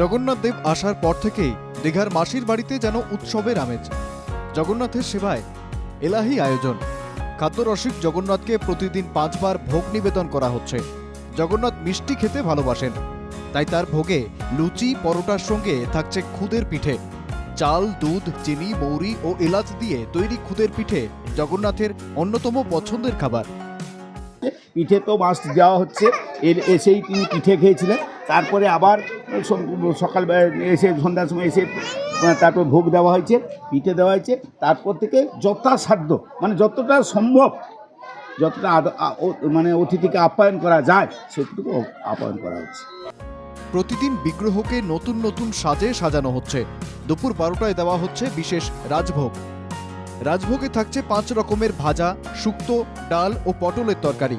জগন্নাথ দেব আসার পর থেকেই দীঘার মাসির বাড়িতে যেন উৎসবের আমেজ। জগন্নাথের সেবায় এলাহি আয়োজন। খাদ্যরসিক জগন্নাথকে প্রতিদিন পাঁচবার ভোগ নিবেদন করা হচ্ছে। জগন্নাথ মিষ্টি খেতে ভালোবাসেন। তাই তার ভোগে লুচি, পরোটার সঙ্গে থাকছে খুদের পিঠে। চাল, দুধ, চিনি, মৌরি ও এলাচ দিয়ে তৈরি খুদের পিঠে জগন্নাথের অন্যতম পছন্দের খাবার। পিঠে তো মাস্ট দেওয়া হচ্ছে। এর এসেই তিনি পিঠে খেয়েছিলেন। তারপরে আবার সকাল এসে, সন্ধ্যার সময় এসে তারপর ভোগ দেওয়া হয়েছে, পিঠে দেওয়া হয়েছে। তারপর থেকে যথাসাধ্য মানে যতটা সম্ভব, যতটা মানে অতিথিকে আপ্যায়ন করা যায়, সেটুকু আপ্যায়ন করা হচ্ছে। প্রতিদিন বিগ্রহকে নতুন নতুন সাজে সাজানো হচ্ছে। দুপুর বারোটায় দেওয়া হচ্ছে বিশেষ রাজভোগ। রাজভোগে থাকছে পাঁচ রকমের ভাজা, শুক্তো, ডাল ও পটলের তরকারি।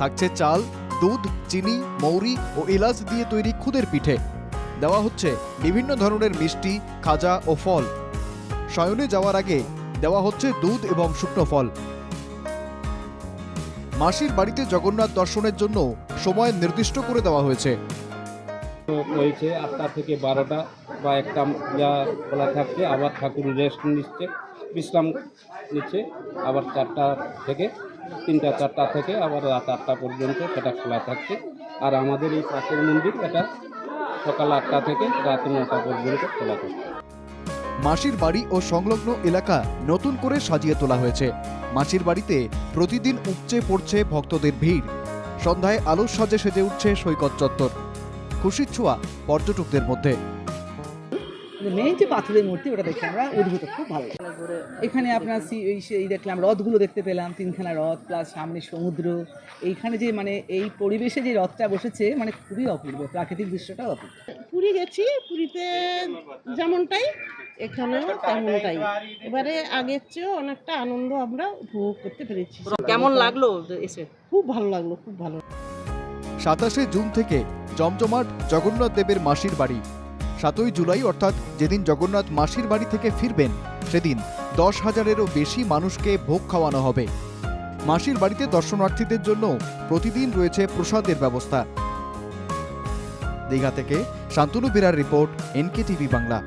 থাকছে চাল দুধ, চিনি, মৌরি ও এলাচ দিয়ে তৈরি খুদের পিঠে। দেওয়া হচ্ছে বিভিন্ন ধরনের মিষ্টি, খাজা ও ফল। শয়নে যাওয়ার আগে দেওয়া হচ্ছে দুধ এবং শুকনো ফল। মাসির বাড়িতে জগন্নাথ দর্শনের জন্য সময় নির্দিষ্ট করে দেওয়া হয়েছে। হয়েছে আটটা থেকে বারোটা বা একটা যা খোলা থাকছে, আবার ঠাকুর রেস্ট নিচ্ছে, বিশ্রাম নিচ্ছে, আবার চারটা থেকে তিনটা চারটা থেকে আবার রাত আটটা পর্যন্ত সেটা খোলা থাকছে। আর আমাদের এই পাশের মন্দির, এটা সকাল আটটা থেকে রাত নটা পর্যন্ত খোলা থাকে মাসির বাড়ি ও সংলগ্ন এলাকা নতুন করে সাজিয়ে তোলা হয়েছে। মাসির বাড়িতে প্রতিদিন উপচে পড়ছে ভক্তদের ভিড়। সন্ধ্যায় আলোর সাজে সেজে উঠছে সৈকত চত্বর। খুশির ছোঁয়া পর্যটকদের মধ্যে। মেইন যে পাথরের মূর্তি ওটা দেখে আমরা উদ্ভূত খুব ভালো লাগে এখানে আপনার সি- এই সেই দেখলাম রথগুলো দেখতে পেলাম তিনখানা রথ প্লাস সামনে সমুদ্র। এইখানে যে মানে এই পরিবেশে যে রথটা বসেছে মানে খুবই অপূর্ব প্রাকৃতিক দৃশ্যটা অপূর্ব। পুরী গেছি পুরীতে যেমনটাই এখানেও তেমনটাই। এবারে আগের চেয়েও অনেকটা আনন্দ আমরা উপভোগ করতে পেরেছি। কেমন লাগল এসে? খুব ভালো লাগল খুব ভালো। সাতাশে জুন থেকে জমজমাট জগন্নাথ দেবের মাসির বাড়ি। সাতই জুলাই, অর্থাৎ যেদিন জগন্নাথ মাসির বাড়ি থেকে ফিরবেন, সেদিন দশ হাজারেরও বেশি মানুষকে ভোগ খাওয়ানো হবে। মাসির বাড়িতে দর্শনার্থীদের জন্য প্রতিদিন রয়েছে প্রসাদের ব্যবস্থা। দীঘা থেকে শান্তনু বিরার রিপোর্ট এনকে টিভি বাংলা।